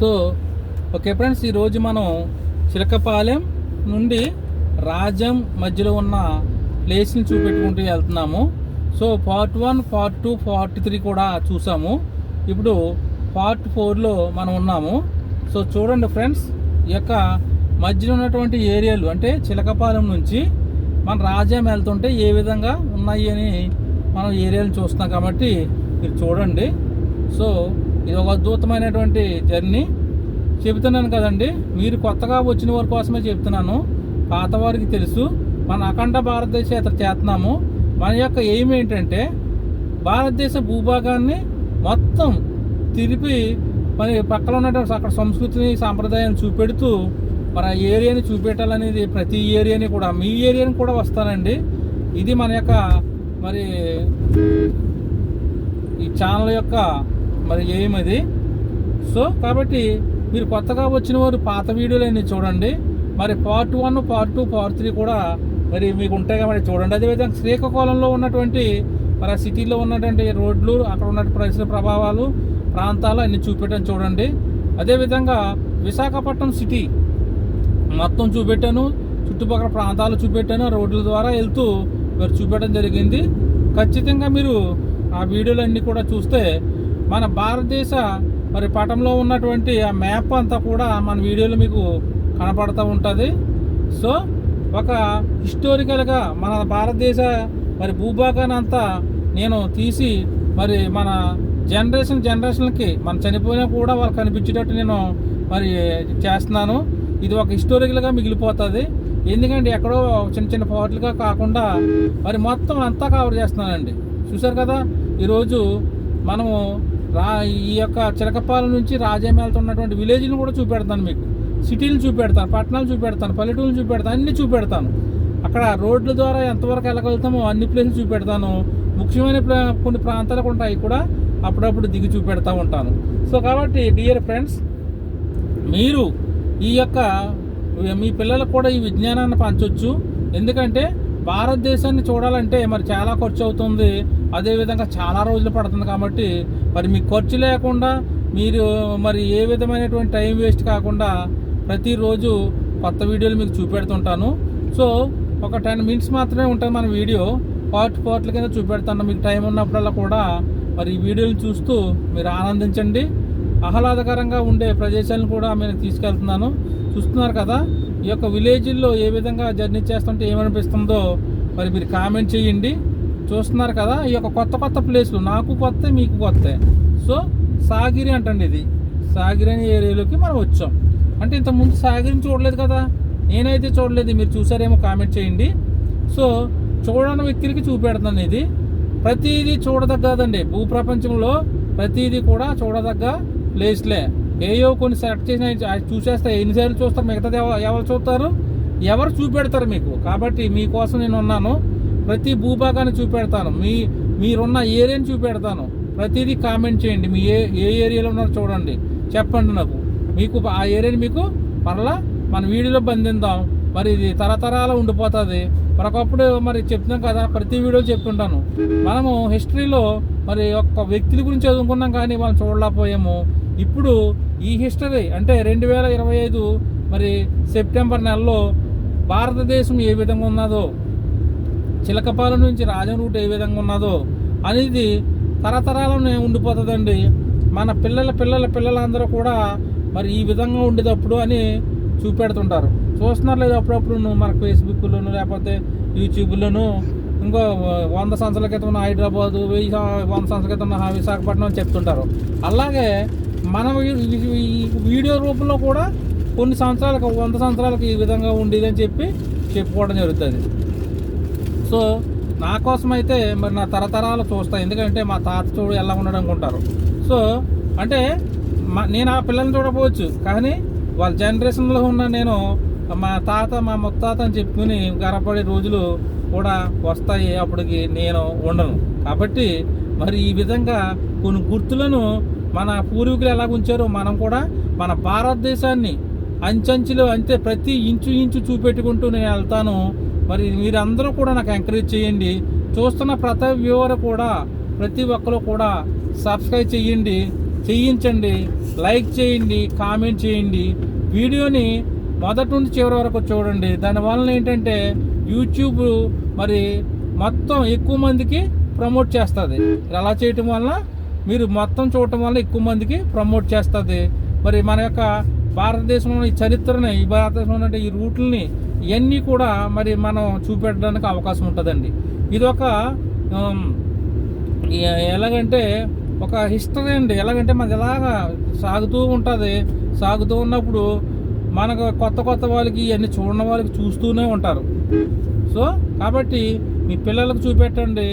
So okay friends ఈరోజు మనం చిలకపాలెం నుండి రాజం మధ్యలో ఉన్న ప్లేస్ని చూపెట్టుకుంటూ వెళ్తున్నాము. So part one part two part three కూడా చూసాము. ఇప్పుడు పార్ట్ ఫోర్లో మనం ఉన్నాము. సో చూడండి ఫ్రెండ్స్ ఈ యొక్క మధ్యలో ఉన్నటువంటి ఏరియాలు అంటే చిలకపాలెం నుంచి మన రాజ్యం వెళ్తుంటే ఏ విధంగా ఉన్నాయి అని మనం ఏరియాలు చూస్తున్నాం కాబట్టి మీరు చూడండి. సో ఇది ఒక అద్భుతమైనటువంటి జర్నీ. చెబుతున్నాను కదండి మీరు కొత్తగా వచ్చిన వారి కోసమే చెప్తున్నాను పాత వారికి తెలుసు. మన అఖండ భారతదేశ యాత్ర చేస్తున్నాము. మన యొక్క ఎయిమ్ ఏంటంటే భారతదేశ భూభాగాన్ని మొత్తం తిరిపి మరి పక్కన ఉన్నటువంటి అక్కడ సంస్కృతిని సాంప్రదాయాన్ని చూపెడుతూ మన ఏరియాని చూపెట్టాలనేది ప్రతి ఏరియాని కూడా మీ ఏరియాని కూడా వస్తానండి. ఇది మన యొక్క మరి ఈ ఛానల్ యొక్క మరి ఏమది? అది సో కాబట్టి మీరు కొత్తగా వచ్చిన వారు పాత వీడియోలన్నీ చూడండి. మరి part one part two part three కూడా మరి మీకు ఉంటాయి కాబట్టి చూడండి. అదేవిధంగా శ్రీకాకుళంలో ఉన్నటువంటి మరి ఆ సిటీలో ఉన్నటువంటి రోడ్లు అక్కడ ఉన్నటువంటి పరిసర ప్రభావాలు ప్రాంతాలు అన్నీ చూపెట్టాను చూడండి. అదేవిధంగా విశాఖపట్నం సిటీ మొత్తం చూపెట్టాను. చుట్టుపక్కల ప్రాంతాలు చూపెట్టాను. రోడ్ల ద్వారా వెళ్తూ మరి చూపెట్టడం జరిగింది. ఖచ్చితంగా మీరు ఆ వీడియోలన్నీ కూడా చూస్తే మన భారతదేశ మరి పటంలో ఉన్నటువంటి ఆ మ్యాప్ అంతా కూడా మన వీడియోలో మీకు కనపడుతూ ఉంటుంది. సో ఒక హిస్టారికల్గా మన భారతదేశ మరి భూభాగాన్ని అంతా నేను తీసి మరి మన జనరేషన్ జనరేషన్కి మన చనిపోయినా కూడా వాళ్ళు కనిపించేటట్టు నేను మరి చేస్తున్నాను. ఇది ఒక హిస్టారికల్గా మిగిలిపోతుంది. ఎందుకంటే ఎక్కడో చిన్న చిన్న పాటలుగా కాకుండా మరి మొత్తం అంతా కవర్ చేస్తున్నానండి. చూసారు కదా? ఈరోజు మనము రా ఈ యొక్క చిలకపాలెం నుంచి రాజాం వెళ్తున్నటువంటి విలేజ్ని కూడా చూపెడతాను మీకు. సిటీలు చూపెడతాను పట్టణాలు చూపెడతాను పల్లెటూళ్ళు చూపెడతాను అన్ని చూపెడతాను. అక్కడ రోడ్ల ద్వారా ఎంతవరకు వెళ్ళగలుగుతామో అన్ని ప్లేసులు చూపెడతాను. ముఖ్యమైన కొన్ని ప్రాంతాలు ఉంటాయి కూడా అప్పుడప్పుడు దిగి చూపెడతా ఉంటాను. సో కాబట్టి డియర్ ఫ్రెండ్స్ మీరు ఈ యొక్క మీ పిల్లలకు కూడా ఈ విజ్ఞానాన్ని పంచవచ్చు ఎందుకంటే భారతదేశాన్ని చూడాలంటే మరి చాలా ఖర్చు అవుతుంది. అదేవిధంగా చాలా రోజులు పడుతుంది కాబట్టి మరి మీకు ఖర్చు లేకుండా మీరు మరి ఏ విధమైనటువంటి టైం వేస్ట్ కాకుండా ప్రతిరోజు కొత్త వీడియోలు మీకు చూపెడుతుంటాను. సో ఒక టెన్ మినిట్స్ మాత్రమే ఉంటుంది మన వీడియో. పార్ట్ పార్ట్ల కింద చూపెడతాను. మీకు టైం ఉన్నప్పుడల్లా కూడా మరి ఈ వీడియోలు చూస్తూ మీరు ఆనందించండి. ఆహ్లాదకరంగా ఉండే ప్రదేశాలను కూడా మీరు తీసుకెళ్తున్నాను. చూస్తున్నారు కదా? ఈ యొక్క విలేజ్ల్లో ఏ విధంగా జర్నీ చేస్తుంటే ఏమనిపిస్తుందో మరి మీరు కామెంట్ చేయండి. చూస్తున్నారు కదా ఈ యొక్క కొత్త కొత్త ప్లేస్లు నాకు కొత్త మీకు కొత్త. సో సాగిరి అంటండి ఇది. సాగిరి అనే ఏరియాలోకి మనం వచ్చాం. అంటే ఇంతకుముందు సాగిరిని చూడలేదు కదా నేనైతే చూడలేదు మీరు చూసారేమో కామెంట్ చేయండి. సో చూడని వ్యక్తులకి చూపెడతాను ఇది. ప్రతిదీ చూడదగ్గదండి భూప్రపంచంలో ప్రతిదీ కూడా చూడదగ్గ ప్లేస్లే. ఏయో కొన్ని సెలెక్ట్ చేసిన చూసేస్తే ఎన్నిసార్లు చూస్తారు మిగతాది ఎవరు చూస్తారు? ఎవరు చూపెడతారు మీకు? కాబట్టి మీకోసం నేను ఉన్నాను. ప్రతి భూభాగాన్ని చూపెడతాను. మీ మీరున్న ఏరియాని చూపెడతాను. ప్రతిదీ కామెంట్ చేయండి. మీ ఏ ఏ ఏరియాలో ఉన్నారో చూడండి. చెప్పండి నాకు. మీకు ఆ ఏరియాని మీకు మరలా మన వీడియోలో బంధిద్దాం. మరి ఇది తరతరాల ఉండిపోతుంది. మరొకప్పుడు మరి చెప్తున్నాం కదా ప్రతి వీడియో చెప్తుంటాను. మనము హిస్టరీలో మరి ఒక్క వ్యక్తుల గురించి చదువుకున్నాం కానీ మనం చూడలేకపోయాము. ఇప్పుడు ఈ హిస్టరీ అంటే రెండు వేల ఇరవై ఐదు మరి సెప్టెంబర్ నెలలో భారతదేశం ఏ విధంగా ఉన్నదో చిలకపాలెం నుంచి రాజం రూట్ ఏ విధంగా ఉన్నదో అనేది తరతరాలనే ఉండిపోతుందండి. మన పిల్లల పిల్లల పిల్లలందరూ కూడా మరి ఈ విధంగా ఉండేటప్పుడు అని చూపెడుతుంటారు. చూస్తున్నారు లేదు అప్పుడప్పుడు మన ఫేస్బుక్లోను లేకపోతే యూట్యూబ్లోను? ఇంకో వంద సంవత్సరాల క్రితం ఉన్న హైదరాబాదు వెయ్యి వంద సంవత్సరాల క్రితం ఉన్న విశాఖపట్నం చెప్తుంటారు. అలాగే మనం వీడియో రూపంలో కూడా కొన్ని సంవత్సరాలకు వంద సంవత్సరాలకు ఈ విధంగా ఉండేది అని చెప్పి చెప్పుకోవడం జరుగుతుంది. సో నా కోసం అయితే మరి నా తరతరాలు చూస్తాను ఎందుకంటే మా తాత చూడు ఎలా ఉన్నాడు అనుకుంటారు. సో అంటే మా నేను ఆ పిల్లల్ని చూడకపోవచ్చు. కానీ వాళ్ళ జనరేషన్లో ఉన్న నేను మా తాత మా ముత్తాత అని చెప్పుకుని గర్వపడే రోజులు కూడా వస్తాయి. అప్పటికి నేను ఉండను. కాబట్టి మరి ఈ విధంగా కొన్ని గుర్తులను మన పూర్వీకులు ఎలా ఉంచారో మనం కూడా మన భారతదేశాన్ని అంచంచులు అంతే ప్రతి ఇంచు ఇంచు చూపెట్టుకుంటూ నేను వెళ్తాను. మరి మీరందరూ కూడా నాకు ఎంకరేజ్ చేయండి. చూస్తున్న ప్రతి వ్యూవర్ కూడా ప్రతి ఒక్కరు కూడా సబ్స్క్రైబ్ చేయండి చేయించండి లైక్ చేయండి కామెంట్ చేయండి. వీడియోని మొదటి నుండి చివరి వరకు చూడండి. దానివల్ల ఏంటంటే యూట్యూబ్ మరి మొత్తం ఎక్కువ మందికి ప్రమోట్ చేస్తుంది. అలా చేయటం వలన మీరు మొత్తం చూడటం వల్ల ఎక్కువ మందికి ప్రమోట్ చేస్తుంది. మరి మన యొక్క భారతదేశంలో ఈ చరిత్రని ఈ భారతదేశంలో ఈ రూట్లని ఇవన్నీ కూడా మరి మనం చూపెట్టడానికి అవకాశం ఉంటుందండి. ఇది ఒక ఎలాగంటే ఒక హిస్టరీ అండి. ఎలాగంటే మనకి ఎలాగా సాగుతూ ఉంటుంది. సాగుతూ ఉన్నప్పుడు మనకు కొత్త కొత్త వాళ్ళకి ఇవన్నీ చూడని వాళ్ళకి చూస్తూనే ఉంటారు. సో కాబట్టి మీ పిల్లలకు చూపెట్టండి.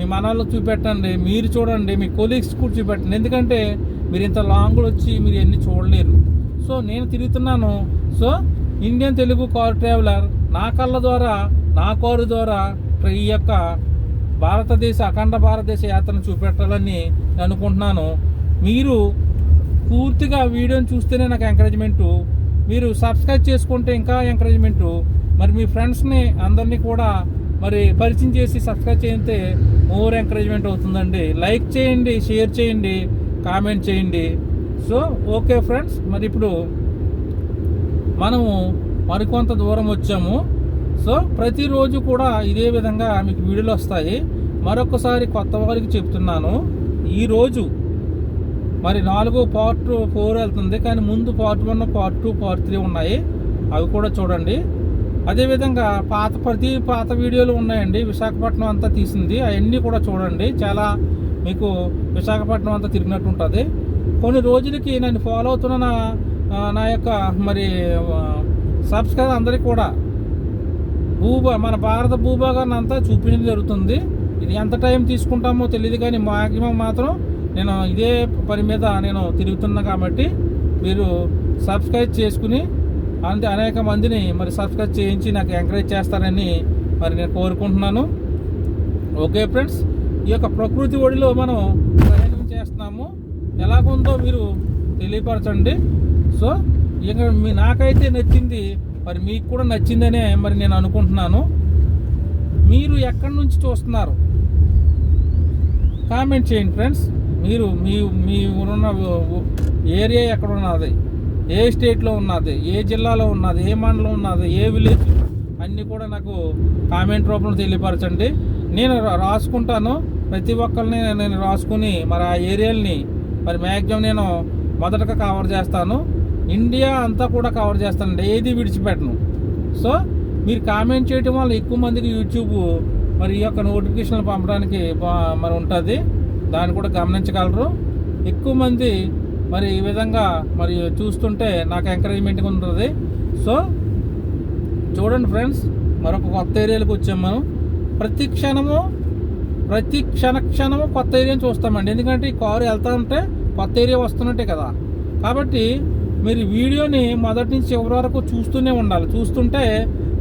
మీ మనవాళ్ళకి చూపెట్టండి మీరు చూడండి మీ కొలీగ్స్ కూడా చూపెట్టండి. ఎందుకంటే మీరు ఇంత లాంగ్లో వచ్చి మీరు ఎన్ని చూడలేరు. సో నేను తిరుగుతున్నాను. So Indian Telugu car traveller నా కళ్ళ ద్వారా నా కారు ద్వారా ఈ యొక్క భారతదేశ అఖండ భారతదేశ యాత్రను చూపెట్టాలని అనుకుంటున్నాను. మీరు పూర్తిగా వీడియోని చూస్తేనే నాకు ఎంకరేజ్మెంటు మీరు సబ్స్క్రైబ్ చేసుకుంటే ఇంకా ఎంకరేజ్మెంటు మరి మీ ఫ్రెండ్స్ని అందరినీ కూడా మరి పరిచయం చేసి సబ్స్క్రైబ్ చేస్తే మోర్ ఎంకరేజ్మెంట్ అవుతుందండి. లైక్ చేయండి షేర్ చేయండి కామెంట్ చేయండి. సో ఓకే ఫ్రెండ్స్ మరి ఇప్పుడు మనము మరికొంత దూరం వచ్చాము. సో ప్రతిరోజు కూడా ఇదే విధంగా మీకు వీడియోలు వస్తాయి. మరొకసారి కొత్త వారికి చెప్తున్నాను. ఈరోజు మరి నాలుగో పార్ట్ ఫోర్ వెళ్తుంది. కానీ ముందు part one part two part three ఉన్నాయి. అవి కూడా చూడండి. అదేవిధంగా పాత ప్రతి పాత వీడియోలు ఉన్నాయండి. విశాఖపట్నం అంతా తీసింది. అవన్నీ కూడా చూడండి. చాలా మీకు విశాఖపట్నం అంతా తిరిగినట్టు ఉంటుంది. కొన్ని రోజులకి నేను ఫాలో అవుతున్న నా నా యొక్క మరి సబ్స్క్రైబర్ అందరికీ కూడా భూభా మన భారత భూభాగాన్ని అంతా చూపించడం జరుగుతుంది. ఇది ఎంత టైం తీసుకుంటామో తెలియదు కానీ మాక్సిమం మాత్రం నేను ఇదే పని మీద నేను తిరుగుతున్నా కాబట్టి మీరు సబ్స్క్రైబ్ చేసుకుని అంతే అనేక మందిని మరి సబ్స్క్రైబ్ చేయించి నాకు ఎంకరేజ్ చేస్తారని మరి నేను కోరుకుంటున్నాను. ఓకే ఫ్రెండ్స్ ఈ యొక్క ప్రకృతి ఒడిలో మనం ప్రయాణం చేస్తున్నాము. ఎలాగుందో మీరు తెలియపరచండి. సో ఇక మీ నాకైతే నచ్చింది మరి మీకు కూడా నచ్చిందనే మరి నేను అనుకుంటున్నాను. మీరు ఎక్కడి నుంచి చూస్తున్నారు? కామెంట్ చేయండి ఫ్రెండ్స్ మీరు మీ మీ ఉన్న ఏరియా ఎక్కడ ఉన్నది ఏ స్టేట్లో ఉన్నది ఏ జిల్లాలో ఉన్నది ఏ మండలం ఉన్నది ఏ విలేజ్ అన్నీ కూడా నాకు కామెంట్ రూపంలో తెలియపరచండి. నేను రాసుకుంటాను. ప్రతి ఒక్కరిని నేను రాసుకుని మరి ఆ ఏరియాలని మరి మ్యాక్సిమం నేను మొదటగా కవర్ చేస్తాను. ఇండియా అంతా కూడా కవర్ చేస్తానండి ఏది విడిచిపెట్టను. సో మీరు కామెంట్ చేయటం వల్ల ఎక్కువ మందికి యూట్యూబ్ మరి ఈ యొక్క నోటిఫికేషన్లు పంపడానికి మరి ఉంటుంది. దాన్ని కూడా గమనించగలరు. ఎక్కువ మంది మరి ఈ విధంగా మరి చూస్తుంటే నాకు ఎంకరేజ్మెంట్గా ఉంటుంది. సో చూడండి ఫ్రెండ్స్ మరొక కొత్త ఏరియాలకు వచ్చాము మనం. ప్రతి క్షణము ప్రతి క్షణ క్షణము కొత్త ఏరియాని చూస్తామండి. ఎందుకంటే ఈ కారు వెళ్తా ఉంటే కొత్త ఏరియా వస్తున్నట్టే కదా. కాబట్టి మీరు వీడియోని మొదటి నుంచి చివరి వరకు చూస్తూనే ఉండాలి. చూస్తుంటే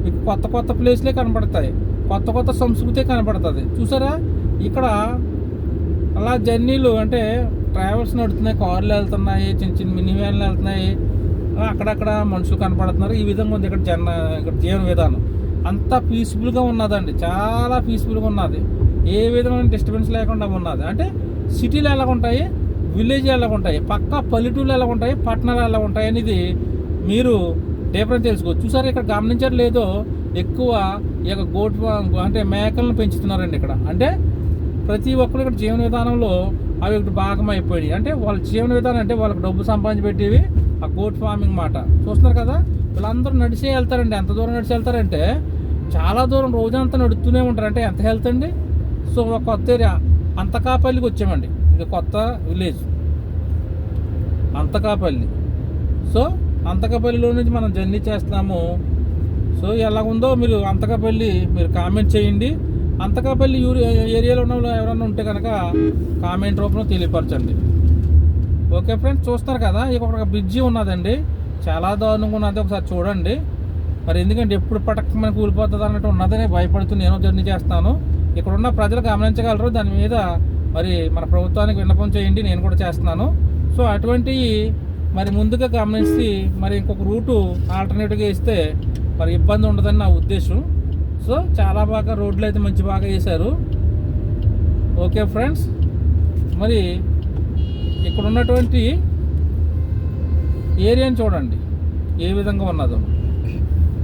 మీకు కొత్త కొత్త ప్లేస్లే కనపడతాయి. కొత్త కొత్త సంస్కృతి కనపడుతుంది. చూసారా? ఇక్కడ అలా జర్నీలు అంటే ట్రావెల్స్ నడుతున్నాయి కార్లు వెళ్తున్నాయి చిన్న చిన్న మినీ వ్యాన్లు వెళ్తున్నాయి. అక్కడక్కడ మనుషులు కనపడుతున్నారు. ఈ విధంగా ఉంది ఇక్కడ జన ఇక్కడ జీవన విధానం. అంతా పీస్ఫుల్గా ఉన్నదండి. చాలా పీస్ఫుల్గా ఉన్నది. ఏ విధమైన డిస్టర్బెన్స్ లేకుండా ఉన్నది. అంటే సిటీలు ఎలా ఉంటాయి? విలేజ్ ఎలా ఉంటాయి? పక్క పల్లెటూళ్ళు ఎలా ఉంటాయి? పట్టణాలు ఎలా ఉంటాయి అనేది మీరు డిఫరెన్స్ తెలుసుకోవచ్చు. చూసారు ఇక్కడ గమనించట్లేదో లేదో ఎక్కువ ఈ యొక్క గోట్ అంటే మేకలను పెంచుతున్నారండి ఇక్కడ. అంటే ప్రతి ఒక్కరు ఇక్కడ జీవన విధానంలో అవి ఒకటి భాగం అంటే వాళ్ళ జీవన విధానం అంటే వాళ్ళకి డబ్బు సంపాదించి పెట్టేవి ఆ గోట్ ఫార్మింగ్ మాట. చూస్తున్నారు కదా? వీళ్ళందరూ నడిచే వెళ్తారండి. ఎంత దూరం నడిచి వెళ్తారంటే చాలా దూరం రోజంతా నడుస్తూనే ఉంటారు. అంటే ఎంత హెల్త్ అండి? సో ఒక కొత్త ఏరియా. అంతకాపల్లికి వచ్చామండి. ఇది కొత్త విలేజ్ అంతకాపల్లి. సో అంతకాపల్లిలో నుంచి మనం జర్నీ చేస్తున్నాము. సో ఎలా ఉందో మీరు అంతకాపల్లి మీరు కామెంట్ చేయండి. అంతకాపల్లి యూరి ఏరియాలో ఉన్న వాళ్ళు ఎవరైనా ఉంటే కనుక కామెంట్ రూపంలో తెలియపరచండి. ఓకే ఫ్రెండ్స్ చూస్తారు కదా ఇక ఒక బ్రిడ్జి ఉన్నదండి. చాలా దారుణంగా ఉన్నది ఒకసారి చూడండి. మరి ఎందుకంటే ఎప్పుడు పటకమని కూలిపోతుంది అన్నట్టు ఉన్నదని భయపడుతూ నేను జర్నీ చేస్తాను. ఇక్కడ ఉన్న ప్రజలు గమనించగలరు. దాని మీద మరి మన ప్రభుత్వానికి విన్నపం చేయండి నేను కూడా చేస్తున్నాను. సో అటువంటి మరి ముందుగా గమనించి మరి ఇంకొక రూటు ఆల్టర్నేటివ్గా ఇస్తే మరి ఇబ్బంది ఉండదని నా ఉద్దేశం. సో చాలా బాగా రోడ్లు అయితే మంచి బాగా వేశారు. ఓకే ఫ్రెండ్స్ మరి ఇక్కడ ఉన్నటువంటి ఏరియాని చూడండి ఏ విధంగా ఉన్నదో.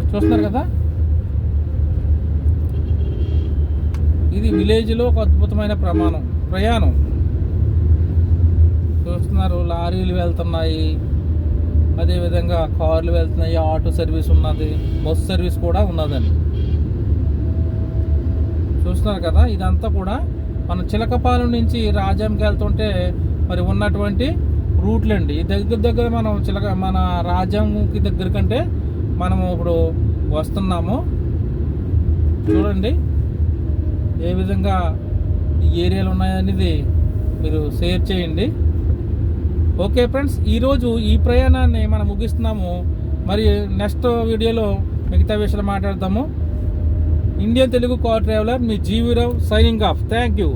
చూస్తున్నారు కదా? ఇది విలేజ్లో ఒక అద్భుతమైన ప్రమాణం ప్రయాణం. చూస్తున్నారు లారీలు వెళ్తున్నాయి. అదేవిధంగా కార్లు వెళ్తున్నాయి ఆటో సర్వీస్ ఉన్నది బస్ సర్వీస్ కూడా ఉన్నదండి. చూస్తున్నారు కదా ఇదంతా కూడా మన చిలకపాలెం నుంచి రాజ్యంకి వెళ్తుంటే మరి ఉన్నటువంటి రూట్లు అండి ఈ దగ్గర దగ్గర మనం చిలక మన రాజ్యంకి దగ్గర కంటే మనము ఇప్పుడు వస్తున్నాము. చూడండి ఏ విధంగా ఈ ఏరియాలు ఉన్నాయనేది మీరు షేర్ చేయండి. ఓకే ఫ్రెండ్స్ ఈరోజు ఈ ప్రయాణాన్ని మనం ముగిస్తున్నాము. మరి నెక్స్ట్ వీడియోలో మిగతా విషయాలు మాట్లాడతాము. Indian Telugu car traveller me GV Rao signing off thank you